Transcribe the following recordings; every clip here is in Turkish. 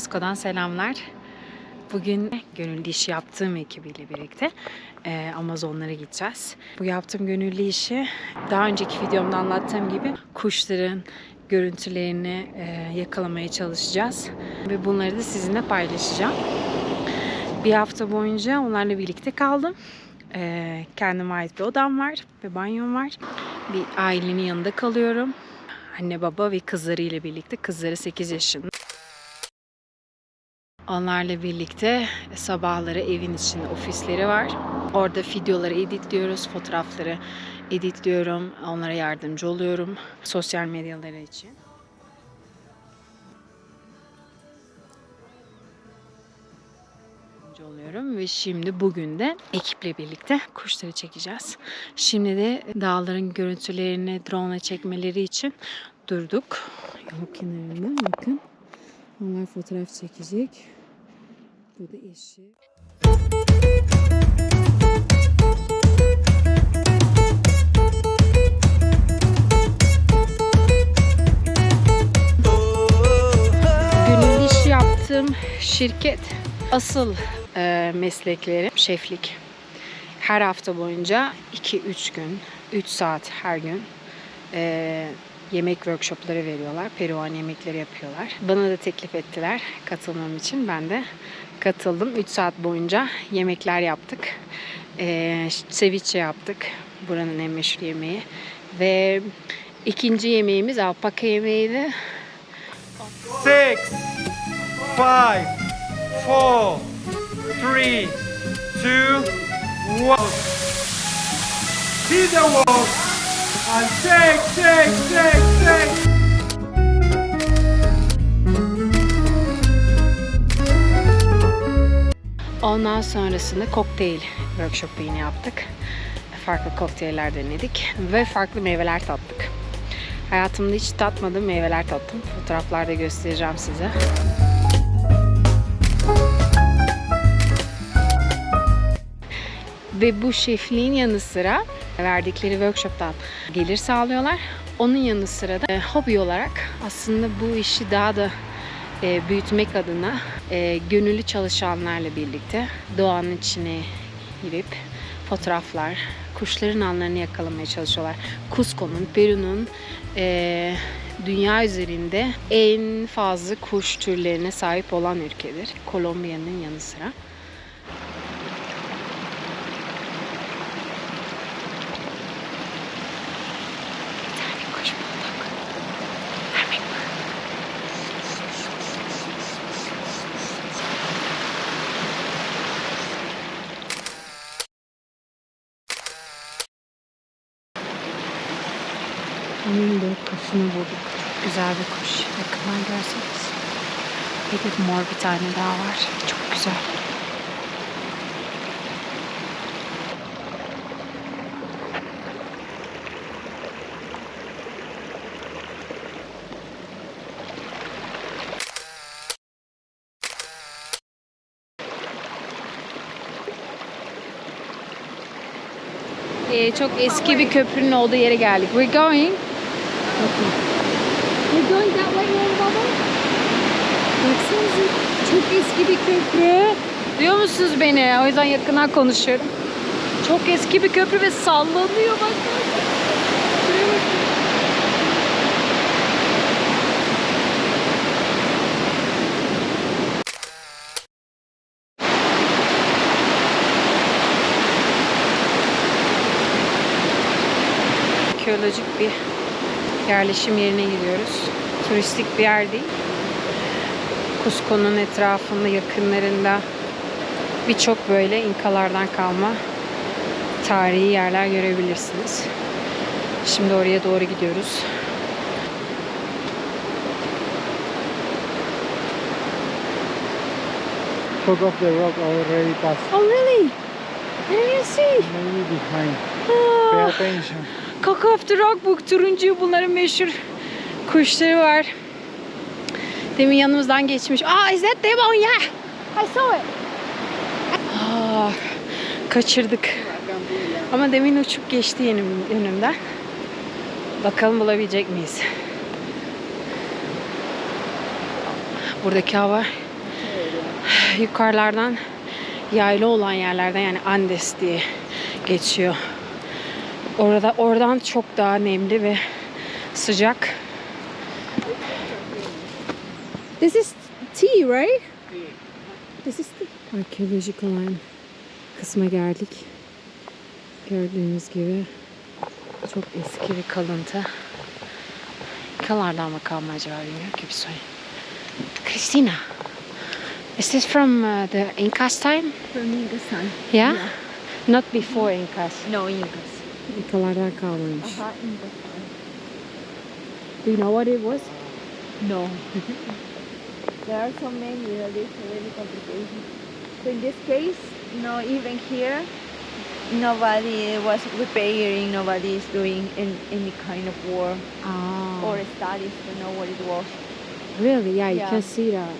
Meksiko'dan selamlar. Bugün gönüllü iş yaptığım ekibiyle birlikte e, Amazonlara gideceğiz. Bu yaptığım gönüllü işi daha önceki videomda anlattığım gibi kuşların görüntülerini e, yakalamaya çalışacağız. Ve bunları da sizinle paylaşacağım. Bir hafta boyunca onlarla birlikte kaldım. E, kendime ait bir odam var ve banyom var. Bir ailenin yanında kalıyorum. Anne baba ve kızlarıyla birlikte. Kızları 8 yaşında. Onlarla birlikte sabahları evin içinde ofisleri var. Orada videoları editliyoruz, fotoğrafları editliyorum. Onlara yardımcı oluyorum sosyal medyaları için. yardımcı oluyorum ve şimdi bugün de ekiple birlikte kuşları çekeceğiz. Şimdi de dağların görüntülerini drone çekmeleri için durduk. Yol kenarında bakın. Onlar fotoğraf çekecek. Da eşi. Gönüllü iş yaptığım şirket asıl e, meslekleri şeflik. Her hafta boyunca 2-3 gün, 3 saat her gün e, yemek workshopları veriyorlar. Peruan yemekleri yapıyorlar. Bana da teklif ettiler katılmam için. Ben de katıldım. 3 saat boyunca yemekler yaptık. E, ceviche yaptık. Buranın en meşhur yemeği. Ve ikinci yemeğimiz alpaka yemeğiydi. six, five, four, three, two, one. See the walk and take, take, take, take. Ondan sonrasında kokteyl workshopu yine yaptık. Farklı kokteyller denedik ve farklı meyveler tattık. Hayatımda hiç tatmadığım meyveler tattım. Fotoğraflarda göstereceğim size. Ve bu şefliğin yanı sıra verdikleri workshoptan gelir sağlıyorlar. Onun yanı sıra da e, hobi olarak aslında bu işi daha da e, büyütmek adına e, gönüllü çalışanlarla birlikte doğanın içine girip fotoğraflar, kuşların anlarını yakalamaya çalışıyorlar. Cusco'nun, Peru'nun e, dünya üzerinde en fazla kuş türlerine sahip olan ülkedir. Kolombiya'nın yanı sıra. Bir tane kuş bulduk. Vermek mi? Onun da kuşunu bulduk. Çok güzel bir kuş. Yakından görseniz. Bir de mor bir tane daha var. Çok güzel. Ee, çok eski bir köprünün olduğu yere geldik. We're going. Bakın. Going that way yol baba. Baksanıza. Çok eski bir köprü. Duyuyor musunuz beni? O yüzden yakından konuşuyorum. Çok eski bir köprü ve sallanıyor bak. Arkeolojik bir yerleşim yerine gidiyoruz. Turistik bir yer değil. Cusco'nun etrafında, yakınlarında birçok böyle İnkalardan kalma tarihi yerler görebilirsiniz. Şimdi oraya doğru gidiyoruz. Top of the rock already passed. Oh really? I didn't see. Maybe behind. Pay Ah. attention. Cock of the Rock bu turuncu bunların meşhur kuşları var. Demin yanımızdan geçmiş. Aa is that them? Oh yeah. I saw it. Ah, kaçırdık. Ama demin uçup geçti önüm, önümden. Bakalım bulabilecek miyiz? Buradaki hava yukarılardan yaylı olan yerlerden yani Andes diye geçiyor. Orada oradan çok daha nemli ve sıcak. This is tea, right? This is tea. Arkeolojik olan kısma geldik. Gördüğünüz gibi çok eski bir kalıntı. Kalardan mı kalma acaba bilmiyorum ki bir sorayım. Christina, is this from uh, the Incas time? From Incas time. Yeah? Not before Incas. No, Incas. Kalmamış. Aha, Incas time. Do you know what it was? No. there are so many that it's really complicated. So in this case, no, even here, nobody was repairing, nobody is doing any, any kind of work Ah, or studies to know what it was. really? Yeah, you can see that.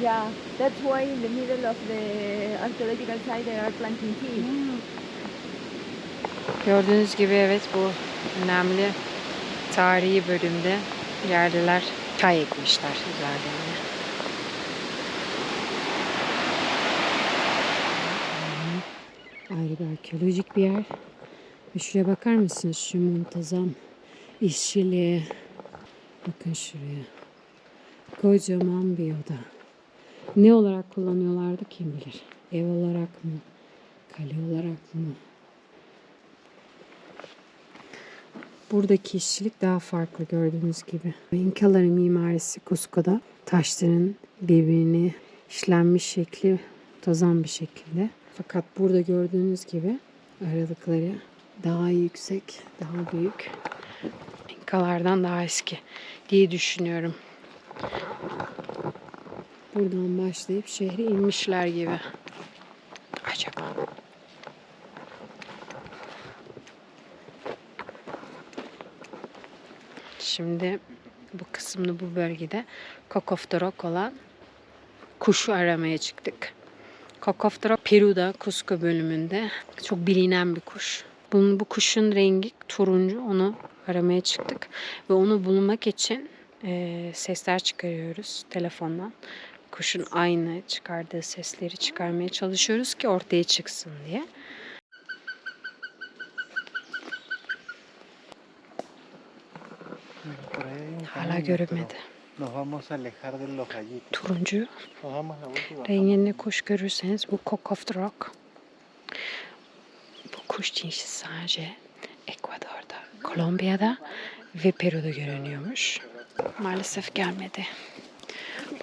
Yeah, that's why in the middle of the archaeological site they are planting tea. Gördüğünüz gibi evet bu önemli tarihi bölümde yerliler çay ekmişler üzerlerine. Ayrı bir arkeolojik bir yer. Ve şuraya bakar mısınız? Şu muntazam işçiliğe. Bakın şuraya. Kocaman bir oda. Ne olarak kullanıyorlardı kim bilir. Ev olarak mı? Kale olarak mı? Buradaki işçilik daha farklı gördüğünüz gibi. İnkaların mimarisi Cusco'da taşların birbirini işlenmiş şekli muntazam bir şekilde. Fakat burada gördüğünüz gibi aralıkları daha yüksek, daha büyük. İnkalardan daha eski diye düşünüyorum. Buradan başlayıp şehre inmişler gibi. Acaba. Şimdi bu kısımda bu bölgede Kokoftorok olan kuşu aramaya çıktık. Kokoftorok Peru'da Cusco bölümünde çok bilinen bir kuş. Bunun bu kuşun rengi turuncu. Onu aramaya çıktık ve onu bulmak için eee, sesler çıkarıyoruz telefondan. Kuşun aynı çıkardığı sesleri çıkarmaya çalışıyoruz ki ortaya çıksın diye. Los gallitos. Turuncu. Renginde kuş görürseniz bu Cock of the Rock. Bu kuş cinsi sadece Ekvador'da, Kolombiya'da ve Peru'da görünüyormuş. Maalesef gelmedi.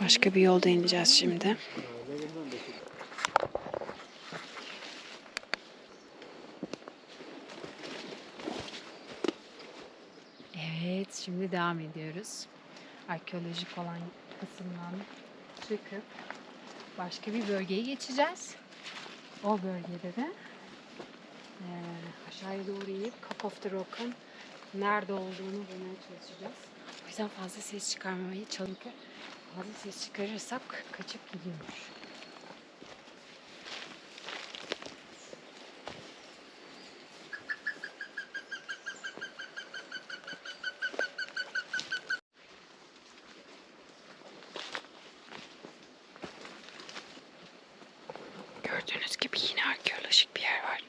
Başka bir yolda ineceğiz şimdi. Evet, şimdi devam ediyoruz. Arkeolojik olan kısımdan çıkıp başka bir bölgeye geçeceğiz. O bölgede de eee aşağıya doğru inip Cup of the Rock'ın nerede olduğunu bulmaya çalışacağız. O yüzden fazla ses çıkarmamayı çünkü fazla ses çıkarırsak kaçıp gidiyormuş. Gördüğünüz gibi yine arkeolojik bir yer var.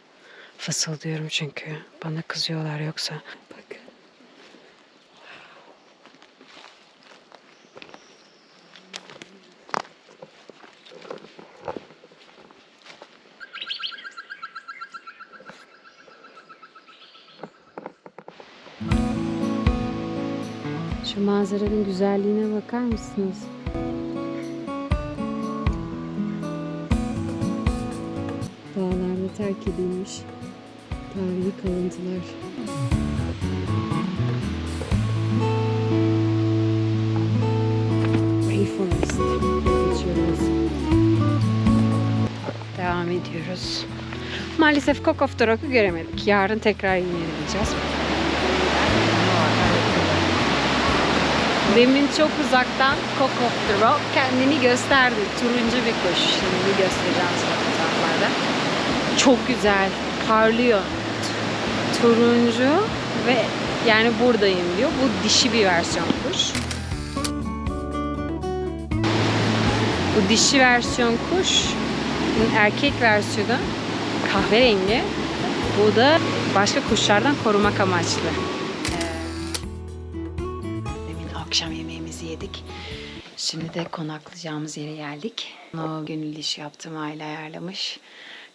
Fısıldıyorum çünkü bana kızıyorlar yoksa. Bakın. Şu manzaranın güzelliğine bakar mısınız? Dağlarda terk edilmiş tarihi kalıntılar. Devam ediyoruz. Maalesef Cock of the Rock'u göremedik. Yarın tekrar yine gideceğiz. Demin çok uzaktan Cock of the Rock kendini gösterdi. Turuncu bir kuş. Şimdi göstereceğim size fotoğraflarda. Çok güzel. Parlıyor. Turuncu ve yani buradayım diyor. Bu dişi bir versiyon kuş. Bu dişi versiyon kuş. Erkek versiyonu kahverengi. Bu da başka kuşlardan korumak amaçlı. Demin akşam yemeğimizi yedik. Şimdi de konaklayacağımız yere geldik. O gönüllü iş yaptığım aile ayarlamış.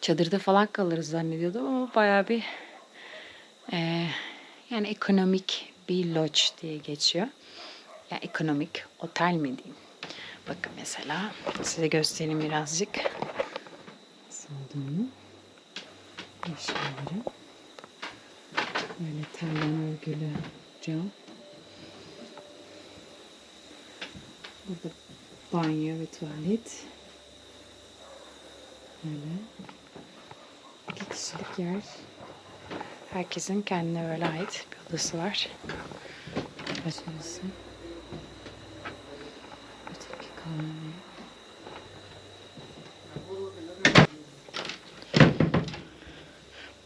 Çadırda falan kalırız zannediyordum ama bayağı bir e, yani ekonomik bir lodge diye geçiyor. Yani ekonomik otel mi diyeyim. Bakın mesela size göstereyim birazcık. Olduğunu. Eşyaları. Böyle telden örgülü cam. Burada banyo ve tuvalet. Böyle. İki kişilik yer. Herkesin kendine böyle ait bir odası var. Başarısı. Öteki kalmıyor.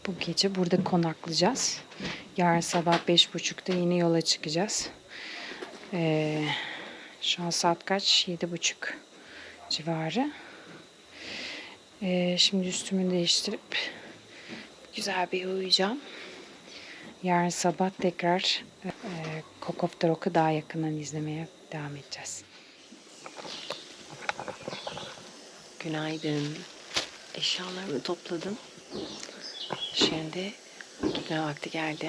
Bu gece burada konaklayacağız. Yarın sabah beş buçukta yine yola çıkacağız. Ee, şu an saat kaç? Yedi buçuk civarı. Ee, şimdi üstümü değiştirip güzel bir uyuyacağım. Yarın sabah tekrar e, Cock of the Rock'u daha yakından izlemeye devam edeceğiz. Günaydın. Eşyalarımı topladım. Şimdi gitme vakti geldi.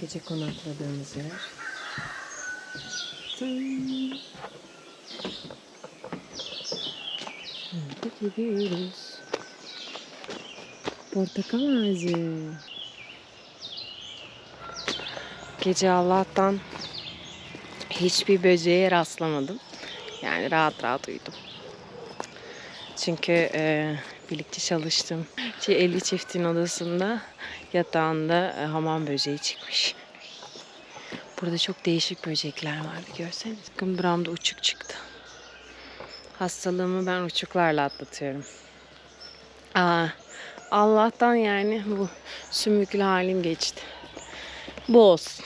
Gece konakladığımız yer. Gidiyoruz. Portakal ağacı. Gece Allah'tan hiçbir böceğe rastlamadım. Yani rahat rahat uyudum. Çünkü e, birlikte çalıştım. Şey, 50 çiftin odasında yatağında e, hamam böceği çıkmış. Burada çok değişik böcekler vardı görseniz. Bakın buramda uçuk çıktı. Hastalığımı ben uçuklarla atlatıyorum. Aa, Allah'tan yani bu sümüklü halim geçti. Bu olsun.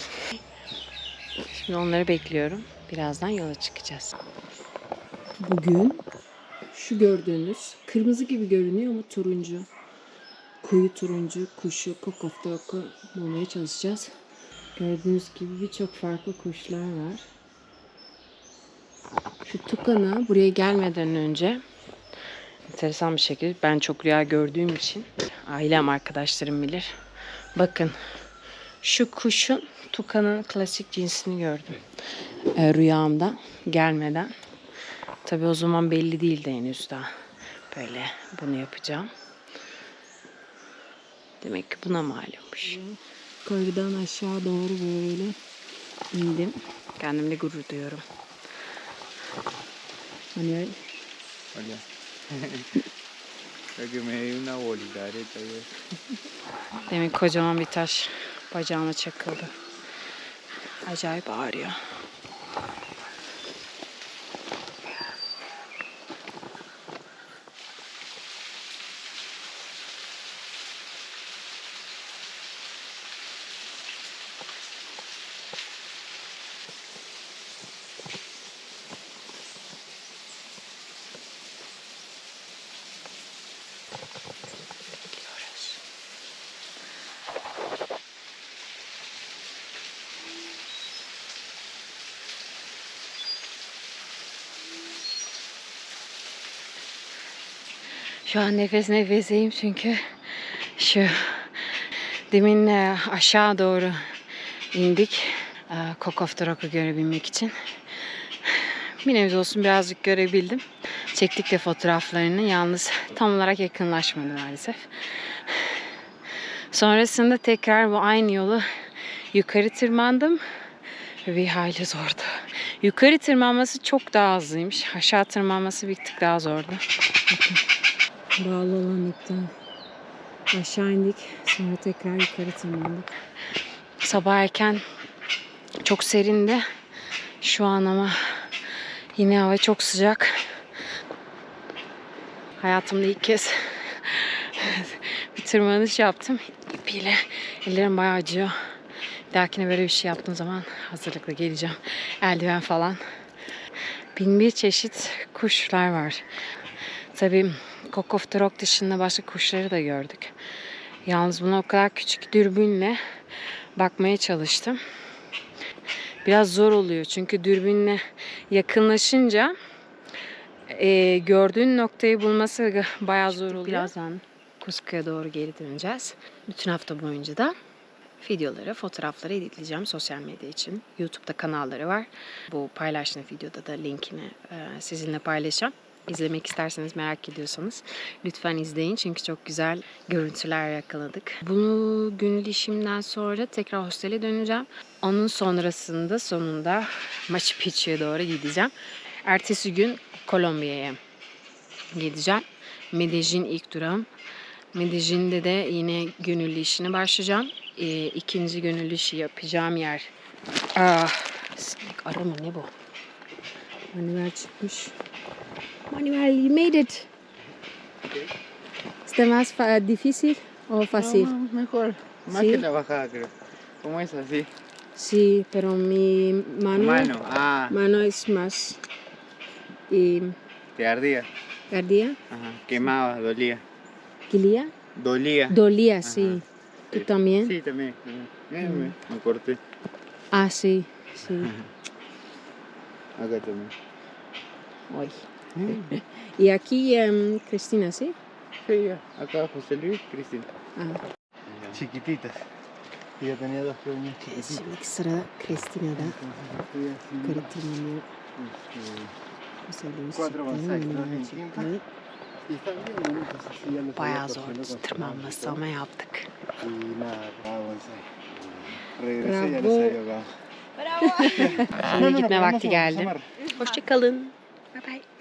Şimdi onları bekliyorum. Birazdan yola çıkacağız. Bugün şu gördüğünüz kırmızı gibi görünüyor ama turuncu. Koyu turuncu kuşu kokoftoku bulmaya çalışacağız. Gördüğünüz gibi birçok farklı kuşlar var. Şu tukanı buraya gelmeden önce enteresan bir şekilde ben çok rüya gördüğüm için ailem arkadaşlarım bilir. Bakın şu kuşun tukanın klasik cinsini gördüm. Ee, rüyamda gelmeden. Tabii o zaman belli değildi henüz daha. Böyle bunu yapacağım. Demek ki buna malummuş. Yukarıdan aşağı doğru böyle indim. Kendimle gurur duyuyorum. Manuel. Hola. Creo que me dio. Demin kocaman bir taş bacağıma çakıldı. Acayip ağrıyor. Şu an nefes nefeseyim çünkü şu demin e, aşağı doğru indik. E, Cock of the Rock'u görebilmek için. Bir nebze olsun birazcık görebildim. Çektik de fotoğraflarını. Yalnız tam olarak yakınlaşmadı maalesef. Sonrasında tekrar bu aynı yolu yukarı tırmandım. Bir hayli zordu. Yukarı tırmanması çok daha hızlıymış. Aşağı tırmanması bir tık daha zordu. Bakın. Bağlı olan aşağı indik. Sonra tekrar yukarı tırmandık. Sabah erken çok serindi. Şu an ama yine hava çok sıcak. Hayatımda ilk kez bir tırmanış yaptım. İpiyle ellerim bayağı acıyor. Bir dahakine böyle bir şey yaptığım zaman hazırlıklı geleceğim. Eldiven falan. bin bir çeşit kuşlar var. Tabii kokoftorok dışında başka kuşları da gördük. Yalnız bunu o kadar küçük dürbünle bakmaya çalıştım. Biraz zor oluyor çünkü dürbünle yakınlaşınca e, gördüğün noktayı bulması bayağı zor oluyor. Birazdan Kuzka'ya doğru geri döneceğiz. Bütün hafta boyunca da videoları, fotoğrafları editleyeceğim sosyal medya için. YouTube'da kanalları var. Bu paylaştığım videoda da linkini e, sizinle paylaşacağım. İzlemek isterseniz merak ediyorsanız lütfen izleyin çünkü çok güzel görüntüler yakaladık. Bunu gönül işimden sonra tekrar hostele döneceğim. Onun sonrasında sonunda Machu Picchu'ya doğru gideceğim. Ertesi gün Kolombiya'ya gideceğim. Medellin ilk durağım. Medellin'de de yine gönüllü işine başlayacağım. Ee, ikinci gönüllü işi yapacağım yer. Ah, sinek arı ne bu? Manuel çıkmış. Manuel, you made it. ¿Está más difícil o fácil? No, mejor. Más ¿Sí? que la bajada, creo. ¿Cómo es así? Sí, pero mi mano, Mano. Ah, mano es más y te ardía. ardía, Ajá. Quemaba, dolía. quilía, Dolía. dolía, sí. ¿Tú Sí. también? Sí, también. mira, Me corté. Ah, sí, sí. Acá también. Hoy. Y aquí em, Cristina, ¿sí? Sí, ya. Acá José Luis, Cristina. Ah. Chiquititas. Y yo tenía dos pequeñas Şimdi sıra Cristina'da. Este, José Luis Cuatro tres en ya los Bayağı zor tırmanması ama yaptık. Ya Bravo. ahogado. Şimdi gitme vakti geldi. Hoşçakalın. Bye bye.